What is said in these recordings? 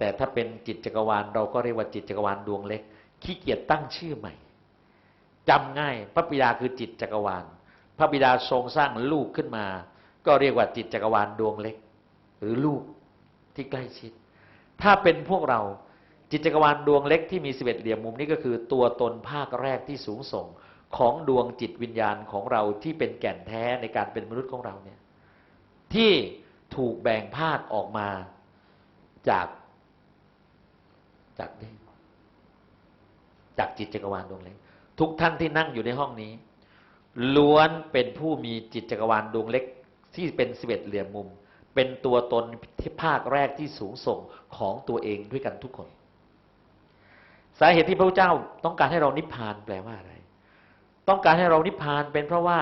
แต่ถ้าเป็นจิตจักรวาล เราก็เรียกว่าจิตจักรวาลดวงเล็ก ขี้เกียจตั้งชื่อใหม่จำง่าย พระบิดาคือจิตจักรวาล พระบิดาทรงสร้างลูกขึ้นมา ก็เรียกว่าจิตจักรวาลดวงเล็ก หรือลูกที่ใกล้ชิด ถ้าเป็นพวกเราจิตจักรวาลดวงเล็กที่มีสิบเอ็ดเหลี่ยมมุมนี้ก็คือตัวตนภาคแรกที่สูงส่งของดวงจิตวิญญาณของเราที่เป็นแก่นแท้ในการเป็นมนุษย์ของเราเนี่ยที่ถูกแบ่งภาคออกมาจาก จากนี่จากจิตจักรวาลดวงเล็ก ทุกท่านที่นั่งอยู่ในห้องนี้ ล้วนเป็นผู้มีจิตจักรวาลดวงเล็ก ที่เป็นสิบเอ็ดเหลี่ยมมุม เป็นตัวตนที่ภาคแรกที่สูงส่งของตัวเองด้วยกันทุกคน สาเหตุที่พระเจ้าต้องการให้เรานิพพานแปลว่าอะไร ต้องการให้เรานิพพานเป็นเพราะว่า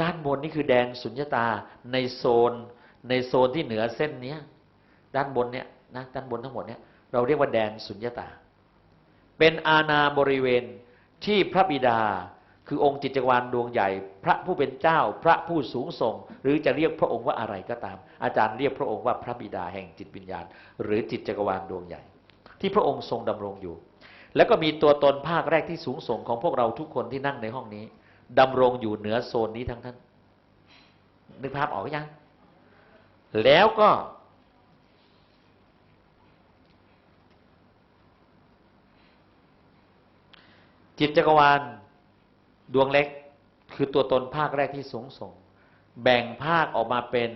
ด้านบนนี่คือแดนสุญญตาในโซน ในโซนที่เหนือเส้นเนี้ยด้านบนเนี่ยนะด้านบนทั้งหมดเนี่ย เราเรียกว่าแดนสุญญตา เป็นอาณาบริเวณที่พระบิดาคือองค์จิตจักรวาลดวงใหญ่ พระผู้เป็นเจ้าพระผู้สูงส่ง หรือจะเรียกพระองค์ว่าอะไรก็ตาม อาจารย์เรียกพระองค์ว่าพระบิดาแห่งจิตวิญญาณ หรือจิตจักรวาลดวงใหญ่ ที่พระองค์ทรงดำรงอยู่ แล้วก็มีตัวตนภาคแรกที่สูงส่งของพวกเราทุกคนที่นั่งในห้องนี้ดำรงอยู่เหนือโซนนี้ทั้งท่านนึกภาพออกยังแล้วก็ จิตจักรวาลดวงเล็ก คือตัวตนภาคแรกที่สูงส่ง แบ่งภาคออกมาเป็น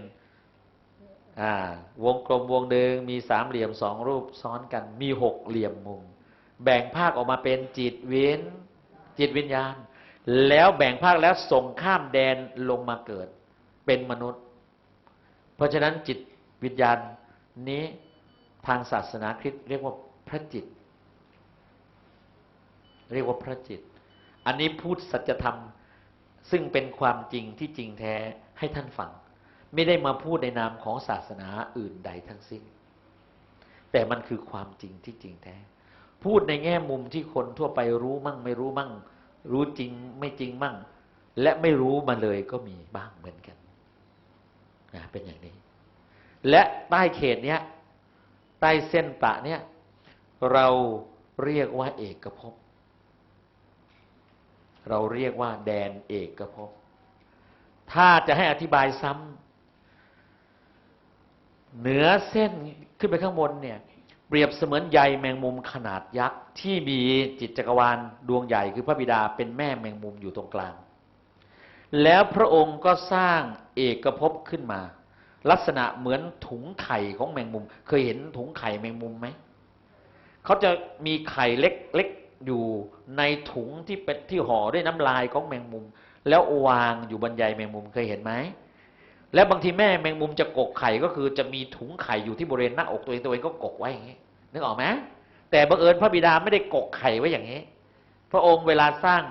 วงกลมวงหนึ่งมีสามเหลี่ยมสองรูปซ้อนกันมีหกเหลี่ยมมุม แบ่งภาคออกมาเป็นจิตวิญจิตวิญญาณ แล้วแบ่งภาคแล้วส่งข้ามแดนลงมาเกิด เป็นมนุษย์ เพราะฉะนั้นจิตวิญญาณนี้ทางศาสนาคริสต์เรียกว่าพระจิต เรียกว่าพระจิต อันนี้พูดสัจธรรม ซึ่งเป็นความจริงที่จริงแท้ให้ท่านฟัง ไม่ได้มาพูดในนามของศาสนาอื่นใดทั้งสิ้น แต่มันคือความจริงที่จริงแท้ พูดในแง่มุมที่คนทั่วไปรู้มั่ง ไม่รู้มั่ง รู้จริงไม่จริงมั่ง และไม่รู้มาเลยก็มีบ้างเหมือนกันนะเป็นอย่างนี้ และใต้เขตเนี้ยใต้เส้นปะเนี้ยเราเรียกว่าเอกภพ เราเรียกว่าแดนเอกภพ ถ้าจะให้อธิบายซ้ำเหนือเส้นขึ้นไปข้างบนเนี่ยเปรียบเสมือนใยแมงมุมขนาดยักษ์ ที่มีจิตจักรวาลดวงใหญ่คือพระบิดาเป็นแม่แมงมุมอยู่ตรงกลาง แล้วพระองค์ก็สร้างเอกภพขึ้นมา ลักษณะเหมือนถุงไข่ของแมงมุม เคยเห็นถุงไข่แมงมุมไหมเขาจะมีไข่เล็ก อยู่ในถุงที่เป็นที่ห่อด้วยน้ำลายของแมงมุม แล้ววางอยู่บนใยแมงมุมเคยเห็นไหมแล้วบางทีแม่แมงมุมจะกกไข่ก็คือจะมีถุงไข่อยู่ที่บริเวณหน้าอกตัวเองตัวเองก็กกไว้อย่างนี้นึกออกไหมแต่บังเอิญพระบิดาไม่ได้กกไข่ไว้อย่างนี้ พระองค์เวลาสร้าง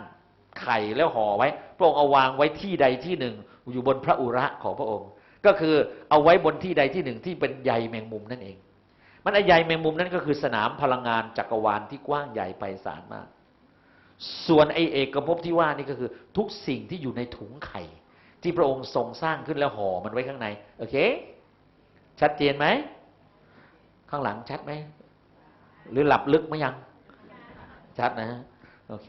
ไข่แล้วห่อไว้ พระองค์เอาวางไว้ที่ใดที่หนึ่ง อยู่บนพระอุระของพระองค์ ก็คือเอาไว้บนที่ใดที่หนึ่งที่เป็นใยแมงมุมนั่นเอง มันไอใยแมงมุมนั่นก็คือสนามพลังงานจักรวาลที่กว้างใหญ่ไพศาลมาก ส่วนไอเอกภพที่ว่านี่ก็คือ ทุกสิ่งที่อยู่ในถุงไข่ ที่พระองค์ทรงสร้างขึ้นแล้วห่อมันไว้ข้างใน โอเค ชัดเจนไหม ข้างหลังชัดไหม หรือหลับลึกไหมยัง ชัดนะ โอเค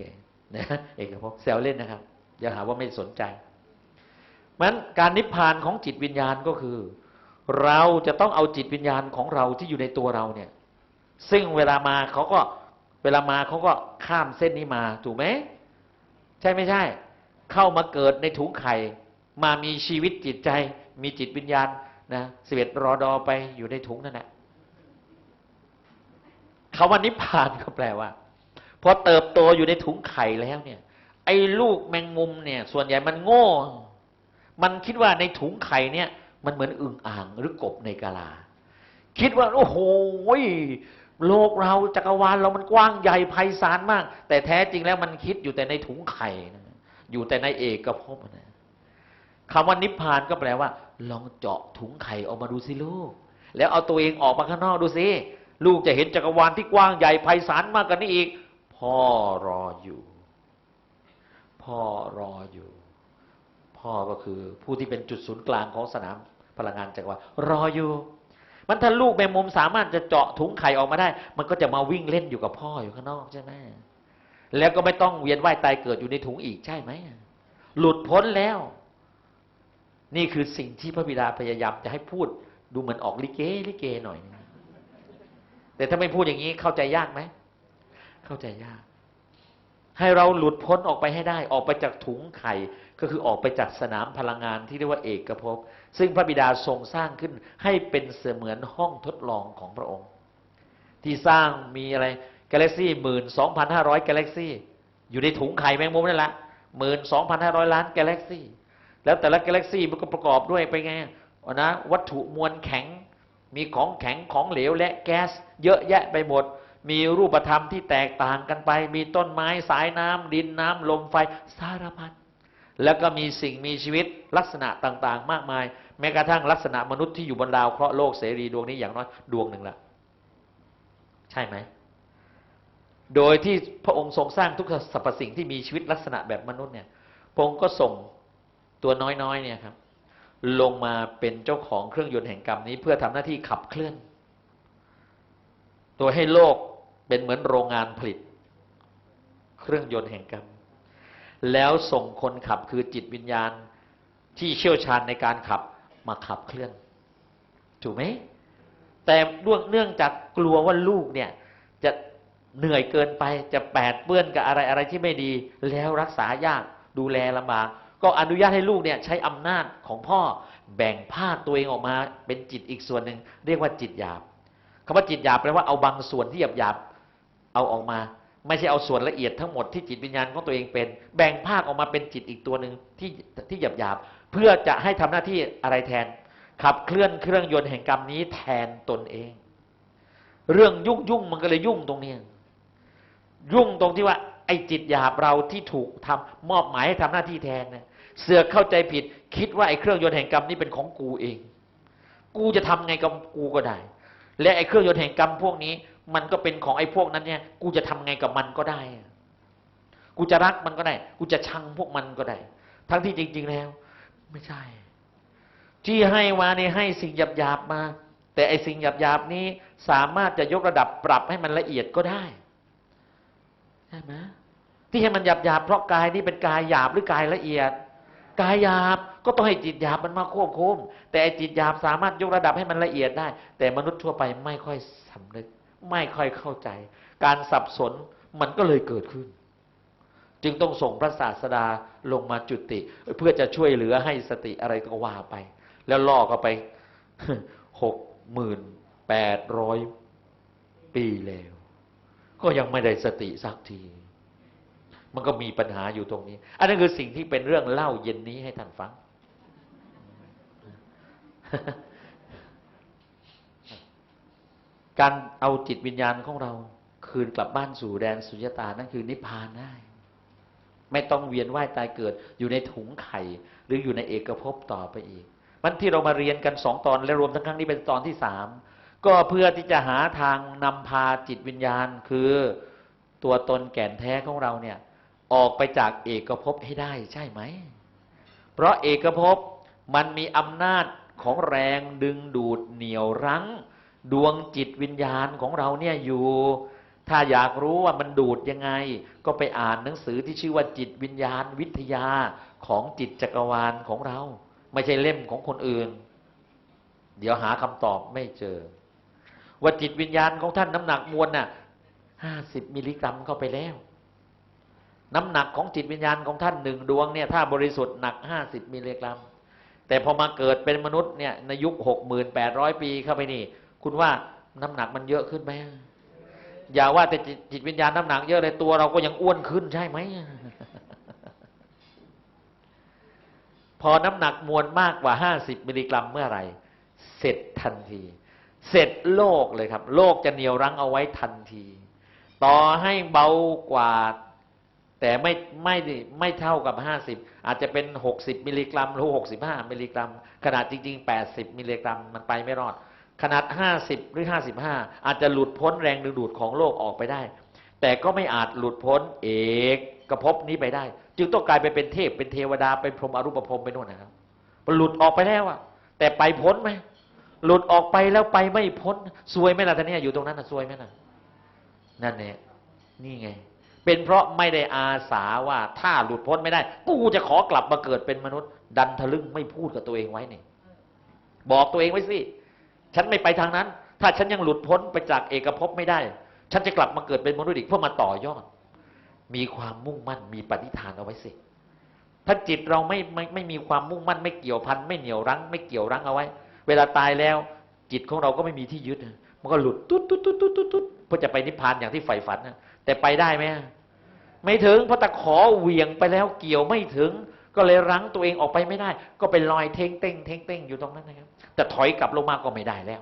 นะเอกภพแซวเล่นนะครับ อย่าหาว่าไม่สนใจมันการนิพพานของจิตวิญญาณก็คือ เราจะต้องเอาจิตวิญญาณของเราที่อยู่ในตัวเราเนี่ย ซึ่งเวลามาเขาก็เวลามาเขาก็ข้ามเส้นนี้มาถูกไหมใช่ไม่ใช่ เข้ามาเกิดในถุงไข่ มามีชีวิตจิตใจ มีจิตวิญญาณนะสเวตรอดอไปอยู่ในถุงนั่นแหละคาว่านิพพานก็แปลว่าพอเติบโตอยู่ในถุงไข่แล้วเนี่ย ไอ้ลูกแมงมุมเนี่ย ส่วนใหญ่มันโง่ มันคิดว่าในถุงไข่เนี่ย มันเหมือนอึ่งอ่างหรือกบในกาลา คิดว่าโอ้โหโลกเราจักรวาลเรามันกว้างใหญ่ไพศาลมาก แต่แท้จริงแล้วมันคิดอยู่แต่ในถุงไข่นะอยู่แต่ในเอกภพนะคำว่านิพพานก็แปลว่า ลองเจาะถุงไข่ออกมาดูสิลูก แล้วเอาตัวเองออกมาข้างนอกดูสิลูกจะเห็นจักรวาลที่กว้างใหญ่ไพศาลมากกว่านี้อีก พ่อรออยู่ พ่อรออยู่ พ่อก็คือผู้ที่เป็นจุดศูนย์กลางของสนาม พลังงานจักรวาลรออยู่ มันถ้าลูกแมงมุมสามารถจะเจาะถุงไข่ออกมาได้ มันก็จะมาวิ่งเล่นอยู่กับพ่ออยู่ข้างนอกใช่ไหมแล้วก็ไม่ต้องเวียนว่ายตายเกิดอยู่ในถุงอีกใช่ไหมหลุดพ้นแล้ว นี่คือสิ่งที่พระบิดาพยายามจะให้พูดดูเหมือนออกลิเกลิเกหน่อย แต่ถ้าไม่พูดอย่างนี้เข้าใจยากไหมเข้าใจยาก ให้เราหลุดพ้นออกไปให้ได้ ออกไปจากถุงไข่ ก็คือออกไปจากสนามพลังงานที่เรียกว่าเอกภพซึ่งพระบิดาทรงสร้างขึ้นให้เป็นเสมือนห้องทดลองของพระองค์ ที่สร้างมีอะไรกาแล็กซี่หมื่นสองพันห้าร้อยกาแล็กซี่อยู่ในถุงไข่แมงมุมนั่นแหละหมื่นสองพันห้าร้อยล้านกาแล็กซี่แล้วแต่ละกาแล็กซี่มันก็ประกอบด้วยไปไงวะนะวัตถุมวลแข็ง มีของแข็งของเหลวและแก๊ส เยอะแยะไปหมด มีรูปธรรมที่แตกต่างกันไป มีต้นไม้สายน้ำดินน้ำลมไฟสารพัด แล้วก็มีสิ่งมีชีวิตลักษณะต่าง ๆ มากมาย แม้กระทั่งลักษณะมนุษย์ที่อยู่บนดาวเคราะห์โลกเสรีดวงนี้อย่างน้อยดวงหนึ่งละใช่ไหมโดยที่พระองค์ทรงสร้างทุกสรรพสิ่งที่มีชีวิตลักษณะแบบมนุษย์เนี่ยพระองค์ก็ส่งตัวน้อยๆเนี่ยครับ ลงมาเป็นเจ้าของเครื่องยนต์แห่งกรรมนี้ เพื่อทำหน้าที่ขับเคลื่อน ตัวให้โลกเป็นเหมือนโรงงานผลิต เครื่องยนต์แห่งกรรม แล้วส่งคนขับคือจิตวิญญาณที่เชี่ยวชาญในการขับมาขับเคลื่อน ถูกไหม แต่เนื่องจากกลัวว่าลูกเนี่ย จะเหนื่อยเกินไปจะแปดเปื้อนกับอะไรอะไรที่ไม่ดี แล้วรักษายากดูแลลำบากก็อนุญาตให้ลูกเนี่ยใช้อำนาจของพ่อแบ่งภาคตัวเองออกมา เป็นจิตอีกส่วนหนึ่งเรียกว่าจิตหยาบคำว่าจิตหยาบแปลว่าเอาบางส่วนที่หยาบหยาบเอาออกมา ไม่ใช่เอาส่วนละเอียดทั้งหมดที่จิตวิญญาณของตัวเองเป็น แบ่งภาคออกมาเป็นจิตอีกตัวหนึ่งที่ที่หยาบหยาบเพื่อจะให้ทำหน้าที่อะไรแทน ขับเคลื่อนเครื่องยนต์แห่งกรรมนี้แทนตนเอง เรื่องยุ่งยุ่งมันก็เลยยุ่งตรงนี้ ยุ่งตรงที่ว่า ไอ้จิตหยาบเราที่ถูกทำมอบหมายให้ทำหน้าที่แทนเนี่ยเสือกเข้าใจผิด คิดว่าไอ้เครื่องยนต์แห่งกรรมนี่เป็นของกูเอง กูจะทำไงกับกูก็ได้ และไอ้เครื่องยนต์แห่งกรรมพวกนี้ มันก็เป็นของไอ้พวกนั้นเนี่ย กูจะทำไงกับมันก็ได้ กูจะรักมันก็ได้ กูจะชังพวกมันก็ได้ ทั้งที่จริง ๆแล้ว ไม่ใช่ ที่ให้มาเนี่ยให้สิ่งหยาบๆมา แต่ไอ้สิ่งหยาบๆนี้สามารถจะยกระดับปรับให้มันละเอียดก็ได้ใช่ไหมที่ให้มันหยาบหยาบๆเพราะกายนี่เป็นกายหยาบหรือกายละเอียด กายหยาบก็ต้องให้จิตหยาบมันมาควบคุมแต่ไอ้จิตหยาบสามารถยกระดับให้มันละเอียดได้ แต่มนุษย์ทั่วไปไม่ค่อยสำนึก ไม่ค่อยเข้าใจ การสับสนมันก็เลยเกิดขึ้น จึงต้องส่งพระศาสดาลงมาจุติ เพื่อจะช่วยเหลือให้สติอะไรก็ว่าไป แล้วล่อก็ไปหกหมื่นแปดร้อยปีแล้ว ก็ยังไม่ได้สติสักที มันก็มีปัญหาอยู่ตรงนี้ อันนั้นคือสิ่งที่เป็นเรื่องเล่าเย็นนี้ให้ท่านฟัง การเอาจิตวิญญาณของเรา คืนกลับบ้านสู่แดนสุญญตานั่นคือนิพพานได้ ไม่ต้องเวียนว่ายตายเกิดอยู่ในถุงไข่ หรืออยู่ในเอกภพต่อไปอีกมันที่เรามาเรียนกันสองตอนและรวมทั้งครั้งนี้เป็นตอนที่สามก็เพื่อที่จะหาทางนำพาจิตวิญญาณ คือตัวตนแก่นแท้ของเราเนี่ยออกไปจากเอกภพให้ได้ใช่ไหม เพราะเอกภพมันมีอำนาจของแรงดึงดูดเหนี่ยวรั้ง ดวงจิตวิญญาณของเราเนี่ยอยู่ ถ้าอยากรู้ว่ามันดูดยังไง ก็ไปอ่านหนังสือที่ชื่อว่าจิตวิญญาณวิทยาของจิตจักรวาลของเรา ไม่ใช่เล่มของคนอื่น เดี๋ยวหาคำตอบไม่เจอ ว่าจิตวิญญาณของท่านน้ำหนักมวลน่ะห้าสิบมิลลิกรัมเข้าไปแล้ว น้ำหนักของจิตวิญญาณของท่านหนึ่งดวงเนี่ยถ้าบริสุทธิ์หนักห้าสิบมิลลิกรัม แต่พอมาเกิดเป็นมนุษย์เนี่ยในยุคหกหมื่นแปดร้อยปีเข้าไปนี่ คุณว่าน้ำหนักมันเยอะขึ้นไหมอย่าว่าแต่จิตวิญญาณน้ำหนักเยอะเลยตัวเราก็ยังอ้วนขึ้นใช่ไหมพอน้ำหนักมวลมากกว่าห้าสิบมิลลิกรัมเมื่อไหร่เสร็จทันที เสร็จโลกเลยครับ โลกจะเหนียวรั้งเอาไว้ทันที ต่อให้เบากว่า แต่ไม่ไม่ได้ไม่เท่ากับห้าสิบอาจจะเป็นหกสิบมิลลิกรัมหรือหกสิบห้ามิลลิกรัมขนาดจริงๆแปดสิบมิลลิกรัมมันไปไม่รอด ขนาดห้าสิบหรือห้าสิบห้าอาจจะหลุดพ้นแรงดึงดูดของโลกออกไปได้ แต่ก็ไม่อาจหลุดพ้นเอกกระภพนี้ไปได้ จึงต้องกลายไปเป็นเทพเป็นเทวดาเป็นพรหมอรูปพรหมไปโน่นนะครับมันหลุดออกไปแล้วอะแต่ไปพ้นไหมหลุดออกไปแล้วไปไม่พ้นซวยไหมล่ะท่านเนี่ยอยู่ตรงนั้นนะซวยไหมล่ะนั่นเนี่ยนี่ไง เป็นเพราะไม่ได้อาสาว่าถ้าหลุดพ้นไม่ได้ กูจะขอกลับมาเกิดเป็นมนุษย์ ดันทะลึ่งไม่พูดกับตัวเองไว้เนี่ยบอกตัวเองไว้สิ ฉันไม่ไปทางนั้น ถ้าฉันยังหลุดพ้นไปจากเอกภพไม่ได้ ฉันจะกลับมาเกิดเป็นมนุษย์อีกเพื่อมาต่อยอด มีความมุ่งมั่นมีปณิธานเอาไว้สิถ้าจิตเราไม่ไม่ไม่มีความมุ่งมั่นไม่เกี่ยวพันไม่เหนียวรั้ง ไม่เกี่ยวรั้งเอาไว้ เวลาตายแล้ว จิตของเราก็ไม่มีที่ยึดมันก็หลุดตุ๊ดตุ๊ดตุ๊ดตุ๊ดตุ๊ดตุ๊ดเพื่อจะไปนิพพานอย่างที่ใฝ่ฝันนะแต่ไปได้ไหมไม่ถึงเพราะตะขอเหวี่ยงไปแล้วเกี่ยวไม่ถึง ก็เลยรั้งตัวเองออกไปไม่ได้ ก็เป็นลอยเท่งเต้งเท่งเต้งอยู่ตรงนั้นนะครับ แต่ถอยกลับลงมาก็ไม่ได้แล้ว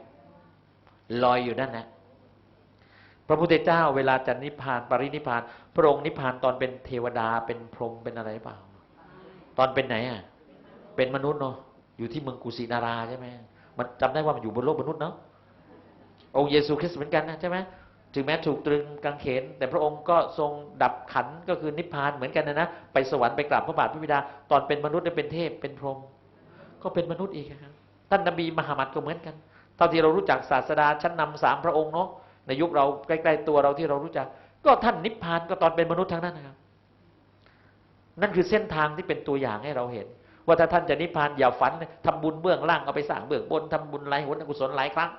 ลอยอยู่นั่นนะพระพุทธเจ้าเวลาจะนิพพานปรินิพพานพระองค์นิพพานตอนเป็นเทวดาเป็นพรหมเป็นอะไรหรือเปล่า ตอนเป็นไหนอะเป็นมนุษย์เนาะอยู่ที่เมืองกุสินาราใช่ไหมมันจำได้ว่ามันอยู่บนโลกมนุษย์เนาะองค์เยซูคริสต์เหมือนกันนะใช่ไหมถึงแม้ถูกตรึงกางเขน แต่พระองค์ก็ทรงดับขันก็คือนิพพานเหมือนกันนะนะไปสวรรค์ไปกราบพระบาทพระบิดา ตอนเป็นมนุษย์ได้เป็นเทพเป็นพรหมก็เป็นมนุษย์อีกครับ ท่านนบีมหามัดก็เหมือนกัน เท่าที่เรารู้จักศาสดาชั้นนำสามพระองค์เนาะในยุคเราใกล้ๆตัวเราที่เรารู้จัก ก็ท่านนิพพานก็ตอนเป็นมนุษย์ทั้งนั้นนะครับ นั่นคือเส้นทางที่เป็นตัวอย่างให้เราเห็น ว่าถ้าท่านจะนิพพานอย่าฝันทำบุญเบื้องล่างเอาไปสร้างเบื้องบนทำบุญหลายหนกุศลหลายครั้ง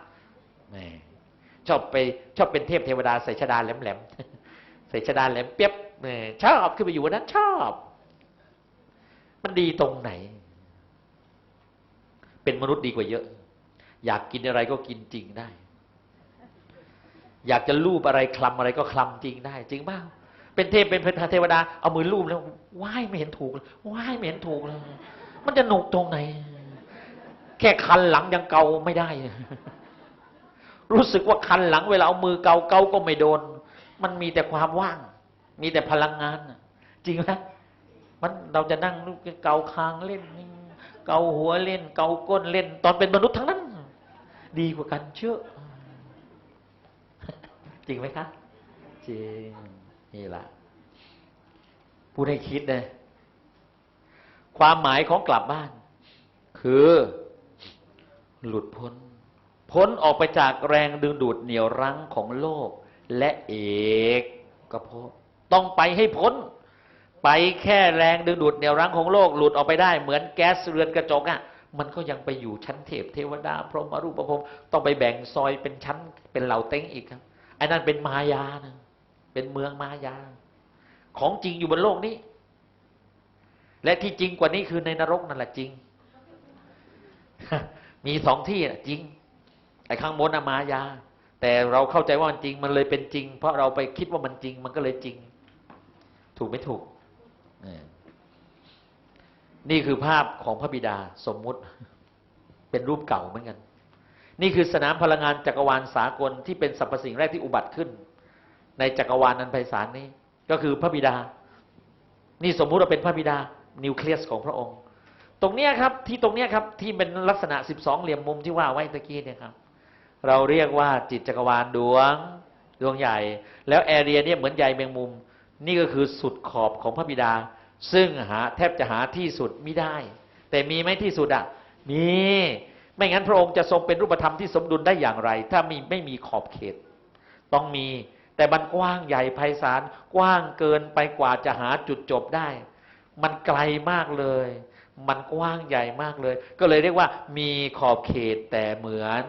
ชอบไปชอบเป็นเทพเทวดาใส่ชดาแหลมๆใส่ชดาแหลมเปียบชอบขึ้นไปอยู่วันนั้นชอบ มันดีตรงไหน เป็นมนุษย์ดีกว่าเยอะ อยากกินอะไรก็กินจริงได้ อยากจะลูบอะไรคลำอะไรก็คลำจริงได้ จริงเปล่าเป็นเทพเป็นพระเทวดาเอามือลูบแล้วว่ายไม่เห็นถูกเลยว่ายไม่เห็นถูกเลยมันจะหนุกตรงไหน แค่คันหลังยังเกาไม่ได้ รู้สึกว่าคันหลังเวลาเอามือเกาเกาก็ไม่โดน มันมีแต่ความว่าง มีแต่พลังงานจริงไหมมันเราจะนั่งเกาคางเล่น เกาหัวเล่น เกาก้นเล่น ตอนเป็นมนุษย์ทั้งนั้น ดีกว่ากันเชื่อจริงไหมคะจริงนี่แหละพูดให้คิดนะความหมายของกลับบ้าน คือ หลุดพ้น พ้นออกไปจากแรงดึงดูดเหนี่ยวรั้งของโลก และเอกกภพต้องไปให้พ้น ไปแค่แรงดึงดูดเหนี่ยวรั้งของโลกหลุดออกไปได้ เหมือนแก๊สเรือนกระจกอะ่ะมันก็ยังไปอยู่ชั้นเทพเทวดา พรหมรูปภพต้องไปแบ่งซอยเป็นชั้นเป็นเหล่าเต้งอีกครับไอ้นั่นเป็นมายานะเป็นเมืองมายา ของจริงอยู่บนโลกนี้ และที่จริงกว่านี้คือในนรกนั่นแหละจริง มีสองที่อะจริง ไอ้ข้างบนอะมายา แต่เราเข้าใจว่ามันจริง มันเลยเป็นจริง เพราะเราไปคิดว่ามันจริง มันก็เลยจริง ถูกไม่ถูก นี่คือภาพของพระบิดาสมมุติเป็นรูปเก่าเหมือนกัน นี่คือสนามพลังงานจักรวาลสากลที่เป็นสรรพสิ่งแรกที่อุบัติขึ้น ในจักรวาลนันไพศาลนี้ ก็คือพระบิดา นี่สมมุติว่าเป็นพระบิดา นิวเคลียสของพระองค์ ตรงเนี้ยครับที่ตรงเนี้ยครับที่เป็นลักษณะสิบสองเหลี่ยมมุมที่ว่าไว้ตะกี้เนี่ยครับ เราเรียกว่าจิตจักรวาลดวงดวงใหญ่ แล้วแอเรียเนี่ยเหมือนใยแมงมุม นี่ก็คือสุดขอบของพระบิดา ซึ่งหาแทบจะหาที่สุดไม่ได้ แต่มีไหมที่สุดอะมีไม่งั้นพระองค์จะทรงเป็นรูปธรรมที่สมดุลได้อย่างไร ถ้ามีไม่มีขอบเขต ต้องมี แต่มันกว้างใหญ่ไพศาลกว้างเกินไปกว่าจะหาจุดจบได้ มันไกลมากเลย มันกว้างใหญ่มากเลย ก็เลยเรียกว่า มีขอบเขตแต่เหมือน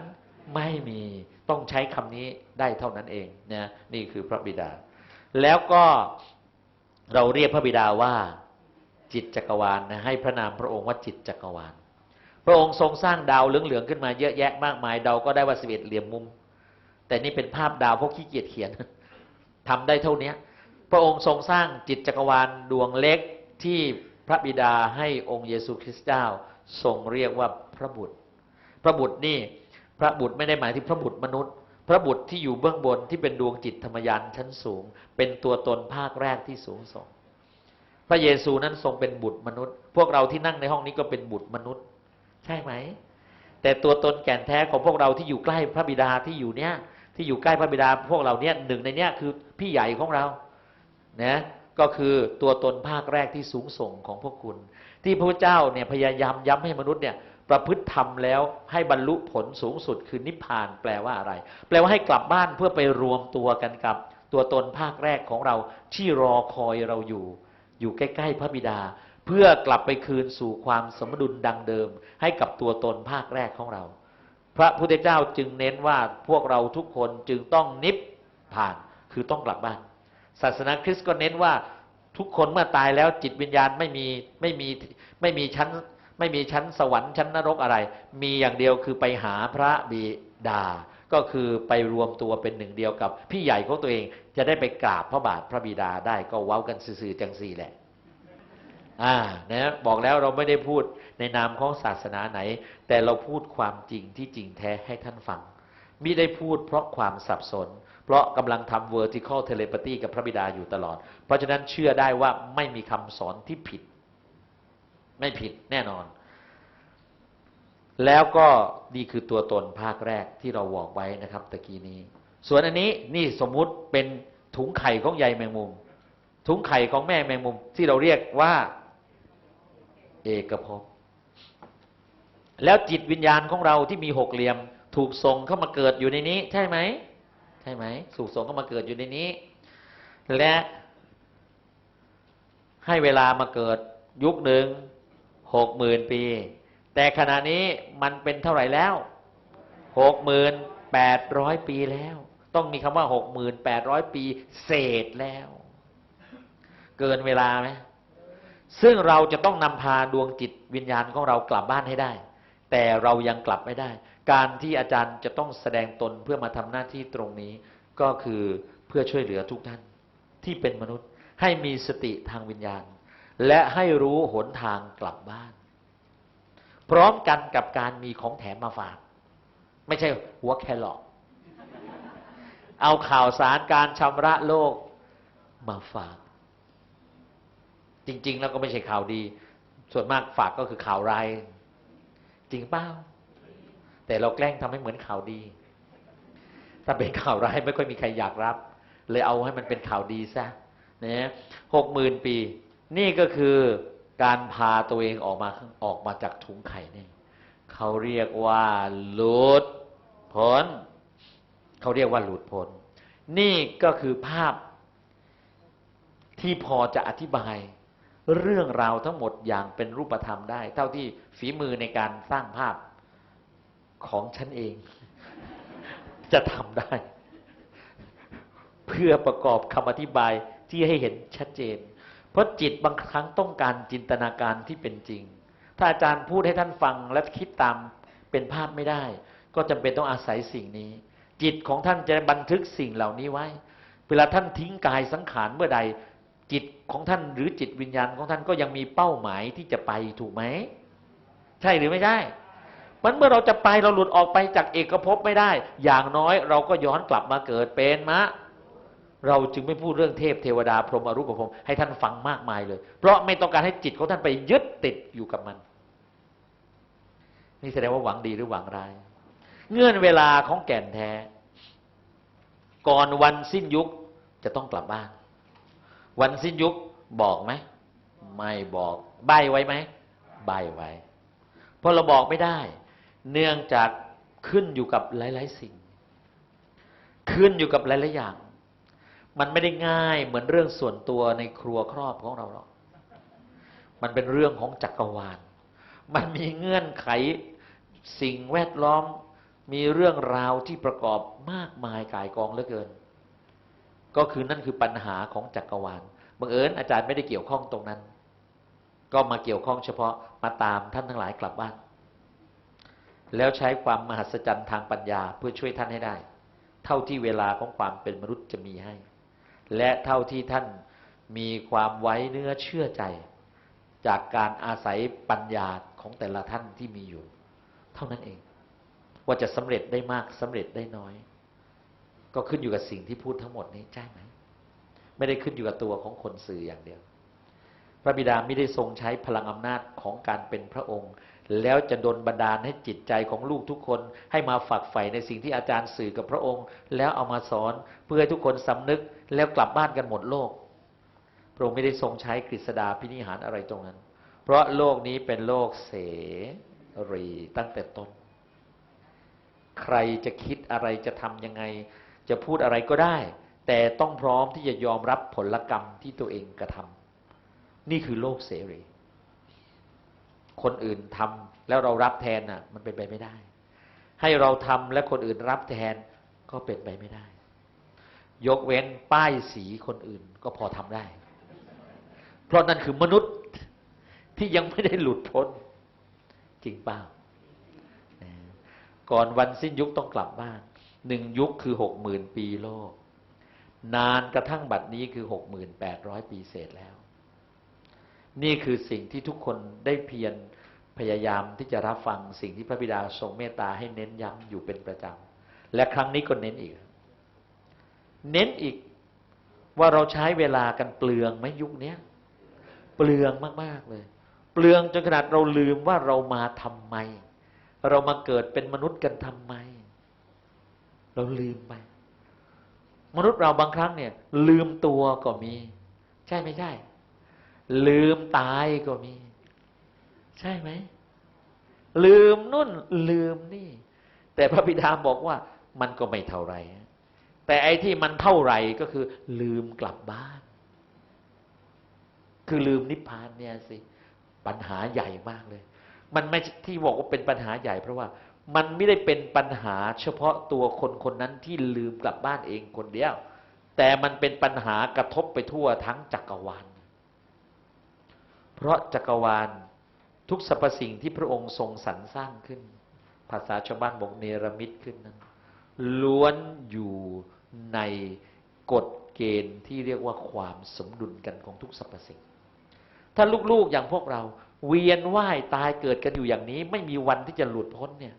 ไม่มี ต้องใช้คำนี้ได้เท่านั้นเองนะนี่คือพระบิดา แล้วก็เราเรียกพระบิดาว่าจิตจักรวาลนะให้พระนามพระองค์ว่าจิตจักรวาล พระองค์ทรงสร้างดาวเหลืองๆขึ้นมาเยอะแยะมากมายเดาก็ได้ว่าสิบเอ็ดเหลี่ยมมุม แต่นี่เป็นภาพดาวพราะขี้เกียจเขียนทำได้เท่านี้พระองค์ทรงสร้างจิตจักรวาลดวงเล็กที่พระบิดาให้องค์เยซูคริสต์เจ้าทรงเรียกว่าพระบุตร พระบุตรนี่พระบุตรไม่ได้หมายถึงพระบุตรมนุษย์ พระบุตรที่อยู่เบื้องบนที่เป็นดวงจิตธรรมยานชั้นสูง เป็นตัวตนภาคแรกที่สูงส่ง พระเยซูนั้นทรงเป็นบุตรมนุษย์ พวกเราที่นั่งในห้องนี้ก็เป็นบุตรมนุษย์ ใช่ไหม แต่ตัวตนแก่นแท้ของพวกเราที่อยู่ใกล้พระบิดาที่อยู่เนี้ยที่อยู่ใกล้พระบิดาพวกเราเนี้ยหนึ่งในเนี้ยคือพี่ใหญ่ของเรานะก็คือตัวตนภาคแรกที่สูงส่งของพวกคุณ ที่พระเจ้าเนี่ยพยายามย้ำให้มนุษย์เนี่ยปประพฤติธรรมแล้วให้บรรลุผลสูงสุดคือนิพพานแปลว่าอะไร แปลว่าให้กลับบ้านเพื่อไปรวมตัวกันกับตัวตนภาคแรกของเราที่รอคอยเราอยู่ อยู่ใกล้ ๆ พระบิดา เพื่อกลับไปคืนสู่ความสมดุลดังเดิม ให้กับตัวตนภาคแรกของเรา พระพุทธเจ้าจึงเน้นว่าพวกเราทุกคนจึงต้องนิพพานคือต้องกลับบ้าน ศาสนาคริสต์ก็เน้นว่า ทุกคนเมื่อตายแล้วจิตวิญญาณไม่มีไม่มีไม่มีชั้น ไม่มีชั้นสวรรค์ชั้นนรกอะไร มีอย่างเดียวคือไปหาพระบิดา ก็คือไปรวมตัวเป็นหนึ่งเดียวกับ พี่ใหญ่ของตัวเองจะได้ไปกราบพระบาทพระบิดาได้ก็เว้ากันสื่อๆจังสี่แหละอ่านะบอกแล้วเราไม่ได้พูดในนามของศาสนาไหน แต่เราพูดความจริงที่จริงแท้ให้ท่านฟังมิได้พูดเพราะความสับสน เพราะกำลังทำ vertical telepathy กับพระบิดาอยู่ตลอด เพราะฉะนั้นเชื่อได้ว่าไม่มีคำสอนที่ผิด ไม่ผิดแน่นอน แล้วก็นี่คือตัวตนภาคแรกที่เราบอกไว้นะครับตะกี้นี้ ส่วนอันนี้นี่สมมุติเป็นถุงไข่ของใยแมงมุม ถุงไข่ของแม่แมงมุม ที่เราเรียกว่า เอกภพแล้วจิตวิญญาณของเราที่มีหกเหลี่ยม ถูกส่งเข้ามาเกิดอยู่ในนี้ ใช่ไหม ใช่ไหมถูกส่งเข้ามาเกิดอยู่ในนี้ และให้เวลามาเกิดยุคหนึ่งหกหมื่นปี แต่ขณะนี้มันเป็นเท่าไหร่แล้วหกหมื่นแปดร้อยปีแล้ว ต้องมีคำว่าหกหมื่นแปดร้อยปีเศษแล้ว เกินเวลาไหมซึ่งเราจะต้องนำพาดวงจิตวิญญาณของเรากลับบ้านให้ได้ แต่เรายังกลับไม่ได้ การที่อาจารย์จะต้องแสดงตนเพื่อมาทำหน้าที่ตรงนี้ ก็คือเพื่อช่วยเหลือทุกท่านที่เป็นมนุษย์ให้มีสติทางวิญญาณ และให้รู้หนทางกลับบ้าน พร้อมกันกับการมีของแถมมาฝาก ไม่ใช่หัวแครอทเอาข่าวสารการชำระโลกมาฝาก จริง ๆ แล้วก็ไม่ใช่ข่าวดี ส่วนมากฝากก็คือข่าวร้าย จริงเปล่าแต่เราแกล้งทำให้เหมือนข่าวดี ถ้าเป็นข่าวร้ายไม่ค่อยมีใครอยากรับ เลยเอาให้มันเป็นข่าวดีซะนะหกหมื่นปี นี่ก็คือการพาตัวเองออกมาข้างออกมาจากถุงไข่นี่เขาเรียกว่าหลุดพ้นเขาเรียกว่าหลุดพ้นนี่ก็คือภาพที่พอจะอธิบาย เรื่องราวทั้งหมดอย่างเป็นรูปธรรมได้ เท่าที่ฝีมือในการสร้างภาพของฉันเอง จะทำได้ เพื่อประกอบคำอธิบายที่ให้เห็นชัดเจน เพราะจิตบางครั้งต้องการจินตนาการที่เป็นจริง ถ้าอาจารย์พูดให้ท่านฟังและคิดตามเป็นภาพไม่ได้ ก็จำเป็นต้องอาศัยสิ่งนี้ จิตของท่านจะบันทึกสิ่งเหล่านี้ไว้ เวลาท่านทิ้งกายสังขารเมื่อใด จิตของท่านหรือจิตวิญญาณของท่านก็ยังมีเป้าหมายที่จะไปถูกไหม ใช่หรือไม่ใช่มันเมื่อเราจะไปเราหลุดออกไปจากเอกภพไม่ได้ อย่างน้อยเราก็ย้อนกลับมาเกิดเป็นมะ เราจึงไม่พูดเรื่องเทพเทวดาพรหมอรูปพรหมให้ท่านฟังมากมายเลย เพราะไม่ต้องการให้จิตของท่านไปยึดติดอยู่กับมัน นี่แสดงว่าหวังดีหรือหวังร้าย เงื่อนเวลาของแก่นแท้ ก่อนวันสิ้นยุคจะต้องกลับบ้าน วันสิ้นยุคบอกไหมไม่บอก ใบไว้ไหมใบไว้ เพราะเราบอกไม่ได้ เนื่องจากขึ้นอยู่กับหลาย ๆ สิ่ง ขึ้นอยู่กับหลาย ๆ อย่าง มันไม่ได้ง่ายเหมือนเรื่องส่วนตัวในครัวครอบของเราหรอกมันเป็นเรื่องของจักรวาล มันมีเงื่อนไขสิ่งแวดล้อม มีเรื่องราวที่ประกอบมากมายกายกองเหลือเกิน ก็คือนั่นคือปัญหาของจักรวาลบังเอิญอาจารย์ไม่ได้เกี่ยวข้องตรงนั้น ก็มาเกี่ยวข้องเฉพาะมาตามท่านทั้งหลายกลับบ้านแล้วใช้ความมหัศจรรย์ทางปัญญาเพื่อช่วยท่านให้ได้ เท่าที่เวลาของความเป็นมนุษย์จะมีให้ และเท่าที่ท่านมีความไว้เนื้อเชื่อใจ จากการอาศัยปัญญาของแต่ละท่านที่มีอยู่ เท่านั้นเอง ว่าจะสำเร็จได้มากสำเร็จได้น้อย ก็ขึ้นอยู่กับสิ่งที่พูดทั้งหมดนี้ใช่ไหม ไม่ได้ขึ้นอยู่กับตัวของคนสื่ออย่างเดียว พระบิดาไม่ได้ทรงใช้พลังอำนาจของการเป็นพระองค์ แล้วจะดลบันดาลให้จิตใจของลูกทุกคน ให้มาฝักใฝ่ในสิ่งที่อาจารย์สื่อกับพระองค์ แล้วเอามาสอนเพื่อให้ทุกคนสำนึกแล้วกลับบ้านกันหมดโลก พระองค์ไม่ได้ทรงใช้กฤษดาพินิหารอะไรตรงนั้น เพราะโลกนี้เป็นโลกเสรีตั้งแต่ต้นใครจะคิดอะไรจะทำยังไง จะพูดอะไรก็ได้ แต่ต้องพร้อมที่จะยอมรับผลกรรมที่ตัวเองกระทำนี่คือโลกเสรี คนอื่นทำแล้วเรารับแทนน่ะ มันเป็นไปไม่ได้ ให้เราทำและคนอื่นรับแทนก็เป็นไปไม่ได้ ยกเว้นป้ายสีคนอื่นก็พอทำได้ เพราะนั่นคือมนุษย์ที่ยังไม่ได้หลุดพ้น จริงเปล่าก่อนวันสิ้นยุคต้องกลับบ้าน หนึ่งยุคคือหกหมื่นปีโลก นานกระทั่งบัดนี้คือหกหมื่นแปดร้อยปีเศษแล้ว นี่คือสิ่งที่ทุกคนได้เพียรพยายามที่จะรับฟังสิ่งที่พระบิดาทรงเมตตาให้เน้นย้ำอยู่เป็นประจำ และครั้งนี้ก็เน้นอีก เน้นอีกว่าเราใช้เวลากันเปลืองไหมยุคนี้เปลืองมาก ๆ เลย เปลืองจนขนาดเราลืมว่าเรามาทำไม เรามาเกิดเป็นมนุษย์กันทำไม เราลืมไป มนุษย์เราบางครั้งเนี่ย ลืมตัวก็มี ใช่ไม่ใช่ ลืมตายก็มี ใช่ไหม ลืมนุ่น ลืมนี่ แต่พระบิดาบอกว่า มันก็ไม่เท่าไหรแต่ไอ้ที่มันเท่าไหร่ก็คือ ลืมกลับบ้าน คือลืมนิพพานเนี่ยสิ ปัญหาใหญ่มากเลย มันไม่ที่บอกว่าเป็นปัญหาใหญ่เพราะว่า มันไม่ได้เป็นปัญหาเฉพาะตัวคนคนนั้นที่ลืมกลับบ้านเองคนเดียว แต่มันเป็นปัญหากระทบไปทั่วทั้งจักรวาล เพราะจักรวาลทุกสรรพสิ่งที่พระองค์ทรงสรรสร้างขึ้น ภาษาชาวบ้านบอกเนรมิตขึ้นนั้นล้วนอยู่ในกฎเกณฑ์ที่เรียกว่าความสมดุลกันของทุกสรรพสิ่ง ถ้าลูกๆอย่างพวกเรา เวียนว่ายตายเกิดกันอยู่อย่างนี้ ไม่มีวันที่จะหลุดพ้นเนี่ย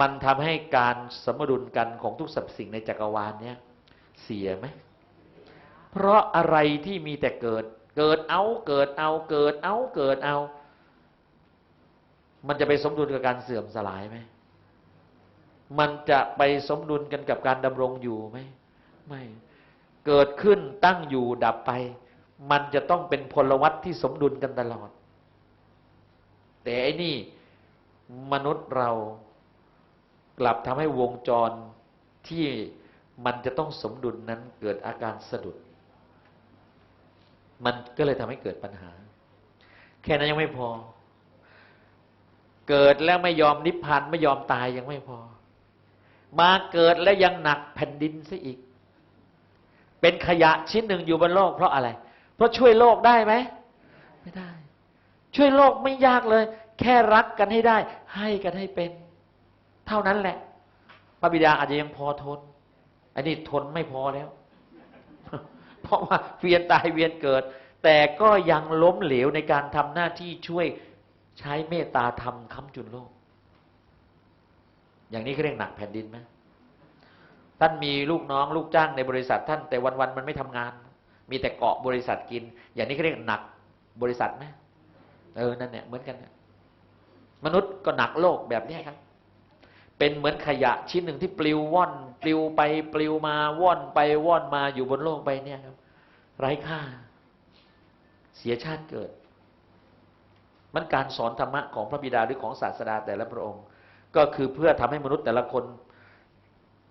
มันทำให้การสมดุลกันของทุกสรรพสิ่งในจักรวาลเนี่ย เสียไหม เพราะอะไรที่มีแต่เกิด เกิดเอาเกิดเอาเกิดเอาเกิดเอา มันจะไปสมดุลกับการเสื่อมสลายไหมมันจะไปสมดุลกันกับการดำรงอยู่ไหม ไม่ เกิดขึ้นตั้งอยู่ดับไป มันจะต้องเป็นพลวัตที่สมดุลกันตลอด แต่ไอ้นี่มนุษย์เรากลับทำให้วงจรที่มันจะต้องสมดุลนั้นเกิดอาการสะดุด มันก็เลยทำให้เกิดปัญหา แค่นั้นยังไม่พอ เกิดแล้วไม่ยอมนิพพานไม่ยอมตายยังไม่พอ มาเกิดแล้วยังหนักแผ่นดินซะอีก เป็นขยะชิ้นหนึ่งอยู่บนโลกเพราะอะไร เพราะช่วยโลกได้ไหม ไม่ได้ ช่วยโลกไม่ยากเลย แค่รักกันให้ได้ ให้กันให้เป็น เท่านั้นแหละพระบิดาอาจจะยังพอทน อันนี้ทนไม่พอแล้ว เพราะว่าเวียนตายเวียนเกิด แต่ก็ยังล้มเหลวในการทำหน้าที่ช่วยใช้เมตตาธรรมค้ำจุนโลก อย่างนี้เขาเรียกหนักแผ่นดินไหมท่านมีลูกน้องลูกจ้างในบริษัทท่านแต่วันๆมันไม่ทำงาน มีแต่เกาะบริษัทกิน อย่างนี้เขาเรียกหนักบริษัทไหมเออนั่นเนี่ยเหมือนกันมนุษย์ก็หนักโลกแบบนี้ครับ เป็นเหมือนขยะชิ้นหนึ่งที่ปลิวว่อนปลิวไปปลิวมาว่อนไปว่อนมาอยู่บนโลกใบเนี้ยครับ ไร้ค่า เสียชาติเกิด มันการสอนธรรมะของพระบิดาหรือของศาสดาแต่ละพระองค์ ก็คือเพื่อทำให้มนุษย์แต่ละคน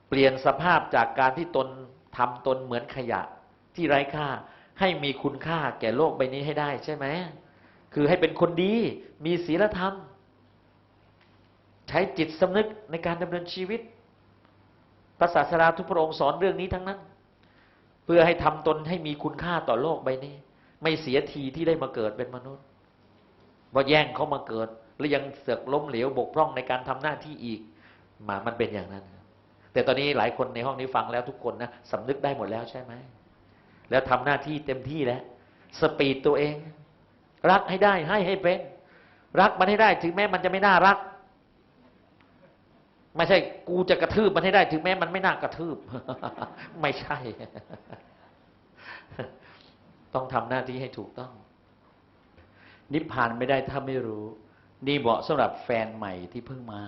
เปลี่ยนสภาพจากการที่ตนทำตนเหมือนขยะ ที่ไร้ค่า ให้มีคุณค่าแก่โลกใบนี้ให้ได้ใช่ไหมคือให้เป็นคนดีมีศีลธรรม ใช้จิตสำนึกในการดำเนินชีวิตพระศาสดาทุกพระองค์สอนเรื่องนี้ทั้งนั้น เพื่อให้ทำตนให้มีคุณค่าต่อโลกใบนี้ ไม่เสียทีที่ได้มาเกิดเป็นมนุษย์ว่าแย่งเขามาเกิด แล้วยังเสือกล้มเหลวบกพร่องในการทำหน้าที่อีกมามันเป็นอย่างนั้น แต่ตอนนี้หลายคนในห้องนี้ฟังแล้วทุกคนนะสำนึกได้หมดแล้วใช่ไหม แล้วทำหน้าที่เต็มที่แล้ว สปีดตัวเอง รักให้ได้ให้ให้เป็น รักมันให้ได้ ถึงแม้มันจะไม่น่ารัก ไม่ใช่ กูจะกระทืบมันให้ได้ ถึงแม้มันไม่น่ากระทืบ ไม่ใช่ ต้องทำหน้าที่ให้ถูกต้อง นิพพานไม่ได้ถ้าไม่รู้ นี่เหมาะสำหรับแฟนใหม่ที่เพิ่งมา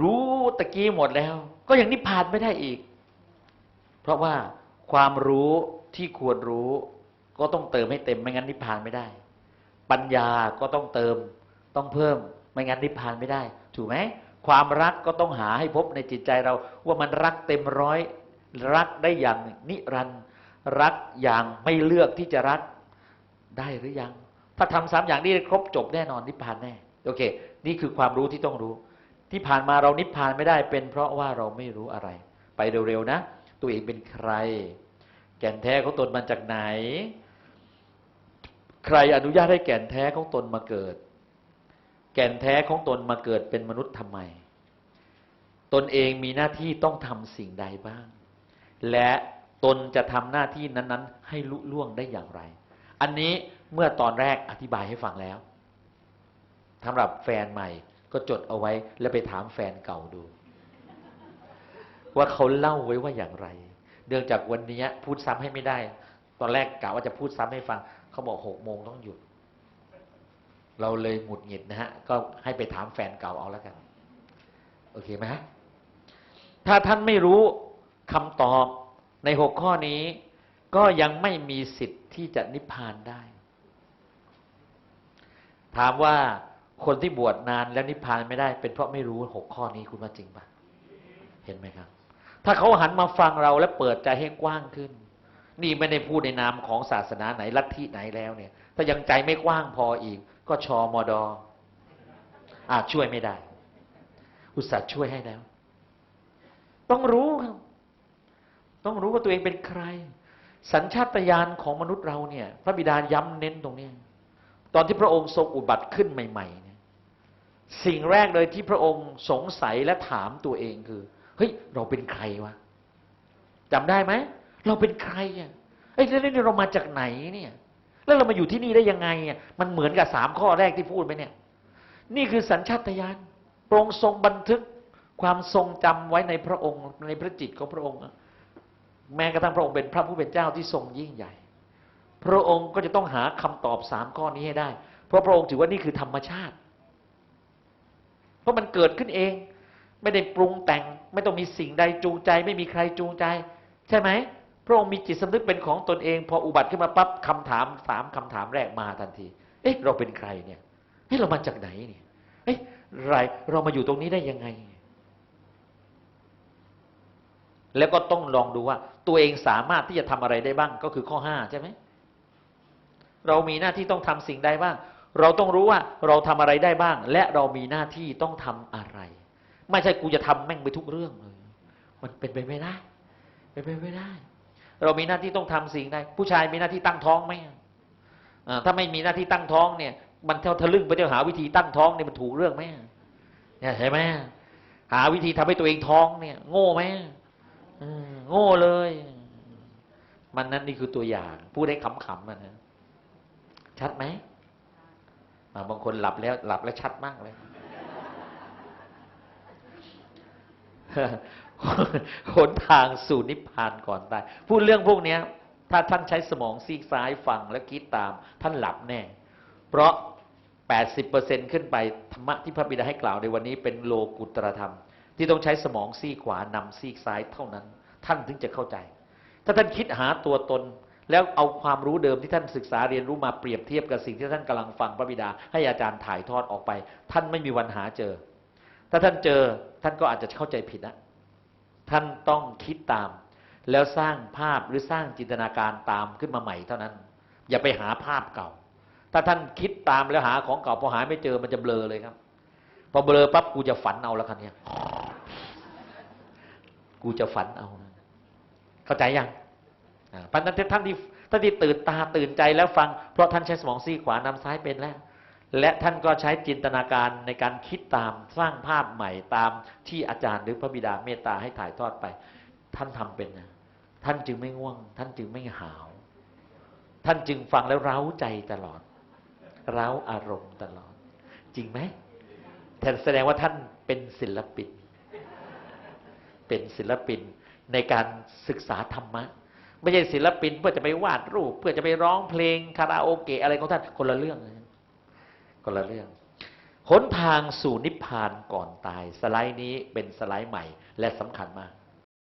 รู้ตะกี้หมดแล้ว ก็ยังนิพพานไม่ได้อีก ราะว่าความรู้ที่ควรรู้ก็ต้องเติมให้เต็มไม่งั้นนิพพานไม่ได้ ปัญญาก็ต้องเติมต้องเพิ่มไม่งั้นนิพพานไม่ได้ ถูกไหมความรักก็ต้องหาให้พบในจิตใจเรา ว่ามันรักเต็มร้อย รักได้อย่างนิรันดร์รักอย่างไม่เลือกที่จะรักได้หรือยัง ถ้าทำสามอย่างนี้ครบจบแน่นอนนิพพานแน่โอเค นี่คือความรู้ที่ต้องรู้ ที่ผ่านมาเรานิพพานไม่ได้เป็น เพราะว่าเราไม่รู้อะไร ไปเร็วๆนะ ตัวเองเป็นใคร แก่นแท้ของตนมาจากไหน ใครอนุญาตให้แก่นแท้ของตนมาเกิด แก่นแท้ของตนมาเกิดเป็นมนุษย์ทำไม ตนเองมีหน้าที่ต้องทำสิ่งใดบ้าง และตนจะทำหน้าที่นั้น ๆ ให้ลุล่วงได้อย่างไร อันนี้เมื่อตอนแรกอธิบายให้ฟังแล้วสำหรับแฟนใหม่ก็จดเอาไว้แล้วไปถามแฟนเก่าดู ว่าเขาเล่าไว้ว่าอย่างไร เนื่องจากวันนี้พูดซ้ำให้ไม่ได้ ตอนแรกกะว่าจะพูดซ้ำให้ฟัง เขาบอกหกโมงต้องหยุด เราเลยหงุดหงิดนะฮะ ก็ให้ไปถามแฟนเก่าเอาแล้วกัน โอเคไหมฮะถ้าท่านไม่รู้คำตอบในหกข้อนี้ ก็ยังไม่มีสิทธิ์ที่จะนิพพานได้ ถามว่าคนที่บวชนานแล้วนิพพานไม่ได้ เป็นเพราะไม่รู้หกข้อนี้คุณว่าจริงปะเห็นไหมครับ ถ้าเขาหันมาฟังเราและเปิดใจให้กว้างขึ้น นี่ไม่ได้พูดในนามของศาสนาไหนลัทธิไหนแล้วเนี่ย ถ้ายังใจไม่กว้างพออีก ก็ชอมอดออาจช่วยไม่ได้ อุตส่าห์ช่วยให้แล้ว ต้องรู้ครับ ต้องรู้ว่าตัวเองเป็นใคร สัญชาตญาณของมนุษย์เราเนี่ย พระบิดาย้ำเน้นตรงนี้ตอนที่พระองค์ทรงอุบัติขึ้นใหม่ๆเนี่ยสิ่งแรกเลยที่พระองค์สงสัยและถามตัวเองคือ เฮ้ย เราเป็นใครวะจำได้ไหมเราเป็นใครอะเอ้ยแล้วนี่เรามาจากไหนเนี่ย แล้วเรามาอยู่ที่นี่ได้ยังไงอะมันเหมือนกับสามข้อแรกที่พูดไหมเนี่ย นี่คือสัญชาตญาณพระองค์ทรงบันทึกความทรงจำไว้ในพระองค์ในพระจิตของพระองค์ แม้กระทั่งพระองค์เป็นพระผู้เป็นเจ้าที่ทรงยิ่งใหญ่ พระองค์ก็จะต้องหาคำตอบสามข้อนี้ให้ได้ เพราะพระองค์ถือว่านี่คือธรรมชาติ เพราะมันเกิดขึ้นเอง ไม่ได้ปรุงแต่ง ไม่ต้องมีสิ่งใดจูงใจ ไม่มีใครจูงใจ ใช่ไหมพระองค์มีจิตสำนึกเป็นของตนเอง พออุบัติขึ้นมาปั๊บคำถามสามคำถามแรกมาทันที เอ๊ะ เราเป็นใครเนี่ยเฮ้ยเรามาจากไหนเนี่ยเอ๊ะไรเรามาอยู่ตรงนี้ได้ยังไง แล้วก็ต้องลองดูว่า ตัวเองสามารถที่จะทำอะไรได้บ้างก็คือข้อห้าใช่ไหมเรามีหน้าที่ต้องทำสิ่งใดบ้าง เราต้องรู้ว่าเราทำอะไรได้บ้าง และเรามีหน้าที่ต้องทำอะไร ไม่ใช่กูจะทำแม่งไปทุกเรื่องเลยมันเป็นไปไม่ได้ เป็นไปไม่ได้ เรามีหน้าที่ต้องทำสิ่งใดผู้ชายมีหน้าที่ตั้งท้องไหมถ้าไม่มีหน้าที่ตั้งท้องเนี่ย มันเท่าทะลึ่งไปเที่ยวหาวิธีตั้งท้องเนี่ยมันถูกเรื่องไหมเนี่ยใช่ไหมหาวิธีทำให้ตัวเองท้องเนี่ย โง่ไหมโง่เลย มันนั่นนี่คือตัวอย่าง พูดให้ขำๆนะชัดไหมบางคนหลับแล้วหลับแล้วชัดมากเลย หนทางสู่นิพพานก่อนตายพูดเรื่องพวกนี้ถ้าท่านใช้สมองซีกซ้ายฟังแล้วคิดตาม ท่านหลับแน่ เพราะ 80%ขึ้นไปธรรมะที่พระบิดาให้กล่าวในวันนี้เป็นโลกุตรธรรม ที่ต้องใช้สมองซีขวานำซีกซ้ายเท่านั้น ท่านถึงจะเข้าใจ ถ้าท่านคิดหาตัวตน แล้วเอาความรู้เดิมที่ท่านศึกษาเรียนรู้มาเปรียบเทียบกับสิ่งที่ท่านกำลังฟังพระบิดาให้อาจารย์ถ่ายทอดออกไป ท่านไม่มีวันหาเจอ ถ้าท่านเจอท่านก็อาจจะเข้าใจผิดนะท่านต้องคิดตาม แล้วสร้างภาพหรือสร้างจินตนาการตามขึ้นมาใหม่เท่านั้น อย่าไปหาภาพเก่า ถ้าท่านคิดตามแล้วหาของเก่าพอหาไม่เจอมันจะเบลอเลยครับ พอเบลอปั๊บกูจะฝันเอาแล้วคันนี้ยกูจะฝันเอา เข้าใจยังพราะฉะนั้นท่านที่ท่านที่ตื่นตาตื่นใจแล้วฟัง เพราะท่านใช้สมองซีกขวานำซ้ายเป็นแล้ว และท่านก็ใช้จินตนาการในการคิดตามสร้างภาพใหม่ตามที่อาจารย์หรือพระบิดาเมตตาให้ถ่ายทอดไป ท่านทำเป็นนะท่านจึงไม่ง่วง ท่านจึงไม่หาว ท่านจึงฟังแล้วเร้าใจตลอด เร้าอารมณ์ตลอด จริงไหมแทนแสดงว่าท่านเป็นศิลปิน เป็นศิลปินในการศึกษาธรรมะ ไม่ใช่ศิลปินเพื่อจะไปวาดรูป เพื่อจะไปร้องเพลงคาราโอเกะอะไรของท่านคนละเรื่องนะ คนละเรื่องหนทางสู่นิพพานก่อนตาย สไลด์นี้เป็นสไลด์ใหม่และสำคัญมาก